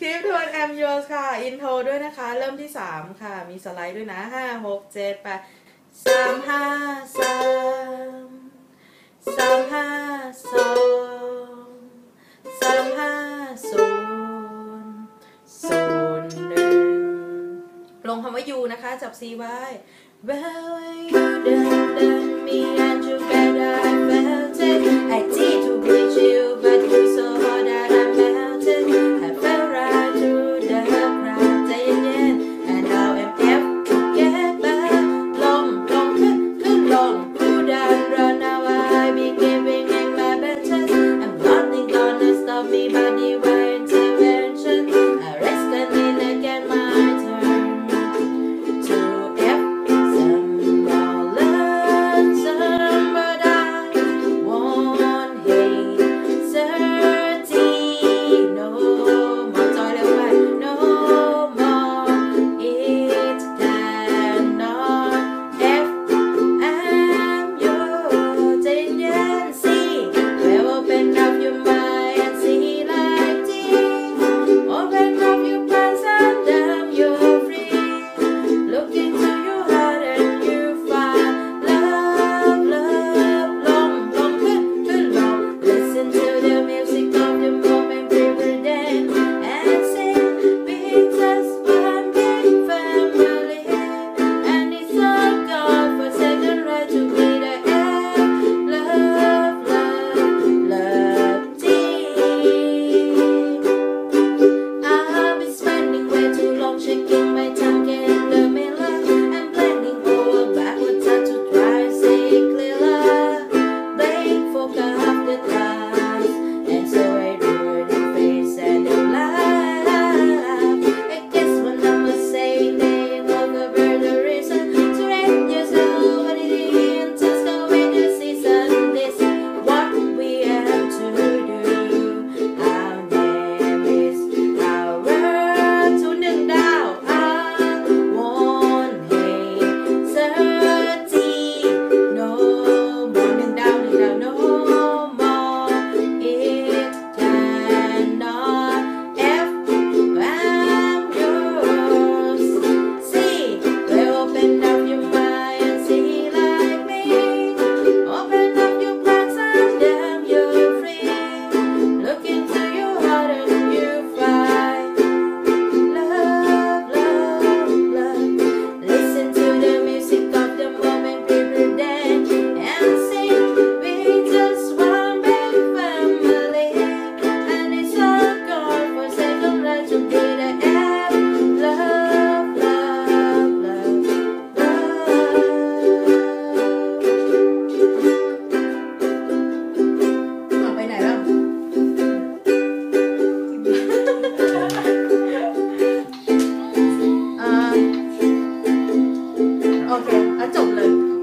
คลิปทวนแอมยอสค่ะ อินโทรด้วยนะคะ เริ่มที่ 3 ค่ะ มีสไลด์ด้วยนะ 5 6 7 8 3 5 3 3 5 2 3 5 0 0 1 ลงคำว่า you นะคะ จับ C ไว้ Well you done done me and you better I felt it I problem.